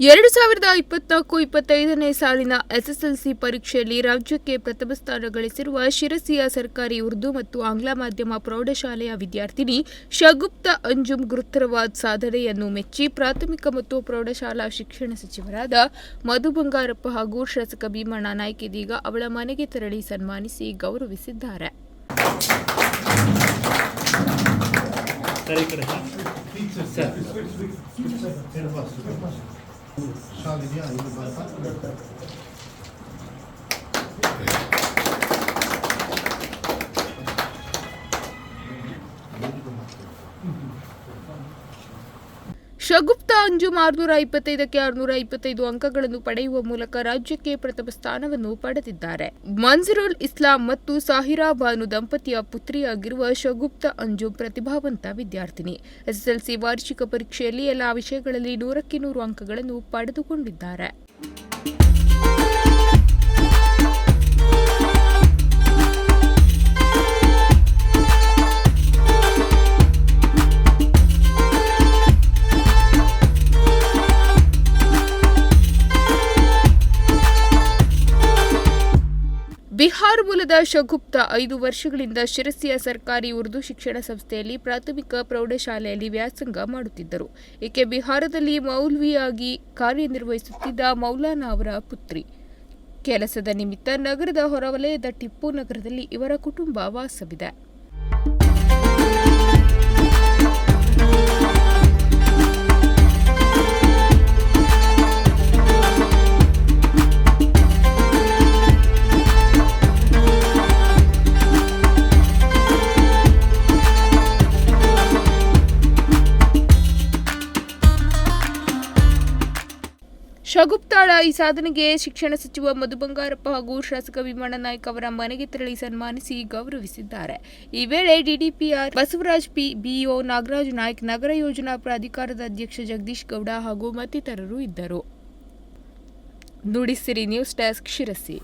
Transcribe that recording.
ಎರಡು ಸಾವಿರದ ಇಪ್ಪತ್ನಾಲ್ಕು ಇಪ್ಪತ್ತೈದನೇ ಸಾಲಿನ ಎಸ್ಎಸ್ಎಲ್ಸಿ ಪರೀಕ್ಷೆಯಲ್ಲಿ ರಾಜ್ಯಕ್ಕೆ ಪ್ರಥಮ ಸ್ಥಾನ ಗಳಿಸಿರುವ ಶಿರಸಿಯ ಸರ್ಕಾರಿ ಉರ್ದು ಮತ್ತು ಆಂಗ್ಲ ಮಾಧ್ಯಮ ಪ್ರೌಢಶಾಲೆಯ ವಿದ್ಯಾರ್ಥಿನಿ ಶಗುಪ್ತ ಅಂಜುಮ್ ಗುರುತರವಾದ ಸಾಧನೆಯನ್ನು ಮೆಚ್ಚಿ ಪ್ರಾಥಮಿಕ ಮತ್ತು ಪ್ರೌಢಶಾಲಾ ಶಿಕ್ಷಣ ಸಚಿವರಾದ ಮಧು ಬಂಗಾರಪ್ಪ ಹಾಗೂ ಶಾಸಕ ಭೀಮಣ್ಣ ನಾಯ್ಕ ಇದೀಗ ಅವಳ ಮನೆಗೆ ತೆರಳಿ ಸನ್ಮಾನಿಸಿ ಗೌರವಿಸಿದ್ದಾರೆ. ಈ ಕಡೆ ಸರ್ ಶಗುಪ್ತ ಅಂಜುಮ್ ಆರುನೂರ ಇಪ್ಪತ್ತೈದಕ್ಕೆ ಆರುನೂರ ಇಪ್ಪತ್ತೈದು ಅಂಕಗಳನ್ನು ಪಡೆಯುವ ಮೂಲಕ ರಾಜ್ಯಕ್ಕೆ ಪ್ರಥಮ ಸ್ಥಾನವನ್ನು ಪಡೆದಿದ್ದಾರೆ. ಮಂಜರುಲ್ ಇಸ್ಲಾಂ ಮತ್ತು ಸಾಹಿರಾ ಬಾನು ದಂಪತಿಯ ಪುತ್ರಿಯಾಗಿರುವ ಶಗುಪ್ತ ಅಂಜುಮ್ ಪ್ರತಿಭಾವಂತ ವಿದ್ಯಾರ್ಥಿನಿ. ಎಸ್ಎಸ್ಎಲ್ಸಿ ವಾರ್ಷಿಕ ಪರೀಕ್ಷೆಯಲ್ಲಿ ಎಲ್ಲಾ ವಿಷಯಗಳಲ್ಲಿ ನೂರಕ್ಕೆ ನೂರು ಅಂಕಗಳನ್ನು ಪಡೆದುಕೊಂಡಿದ್ದಾರೆ. ಬಿಹಾರ ಮೂಲದ ಶಗುಪ್ತ ಐದು ವರ್ಷಗಳಿಂದ ಶಿರಸಿಯ ಸರ್ಕಾರಿ ಉರ್ದು ಶಿಕ್ಷಣ ಸಂಸ್ಥೆಯಲ್ಲಿ ಪ್ರಾಥಮಿಕ ಪ್ರೌಢಶಾಲೆಯಲ್ಲಿ ವ್ಯಾಸಂಗ ಮಾಡುತ್ತಿದ್ದರು. ಏಕೆ ಬಿಹಾರದಲ್ಲಿ ಮೌಲ್ವಿಯಾಗಿ ಕಾರ್ಯನಿರ್ವಹಿಸುತ್ತಿದ್ದ ಮೌಲಾನಾ ಅವರ ಪುತ್ರಿ. ಕೆಲಸದ ನಿಮಿತ್ತ ನಗರದ ಹೊರವಲಯದ ಟಿಪ್ಪು ನಗರದಲ್ಲಿ ಇವರ ಕುಟುಂಬ ವಾಸವಿದೆ. ಶಗುಪ್ತಾಳ ಈ ಸಾಧನೆಗೆ ಶಿಕ್ಷಣ ಸಚಿವ ಮಧು ಬಂಗಾರಪ್ಪ ಹಾಗೂ ಶಾಸಕ ವಿಮಾನ ನಾಯ್ಕ ಅವರ ಮನೆಗೆ ತೆರಳಿ ಸನ್ಮಾನಿಸಿ ಗೌರವಿಸಿದ್ದಾರೆ. ಈ ವೇಳೆ DDPR Basavaraj P, BEO Nagaraj Naik, ನಗರ ಯೋಜನಾ ಪ್ರಾಧಿಕಾರದ ಅಧ್ಯಕ್ಷ ಜಗದೀಶ್ ಗೌಡ ಹಾಗೂ ಮತ್ತಿತರರು ಇದ್ದರು. Nudisiri news desk Sirsi.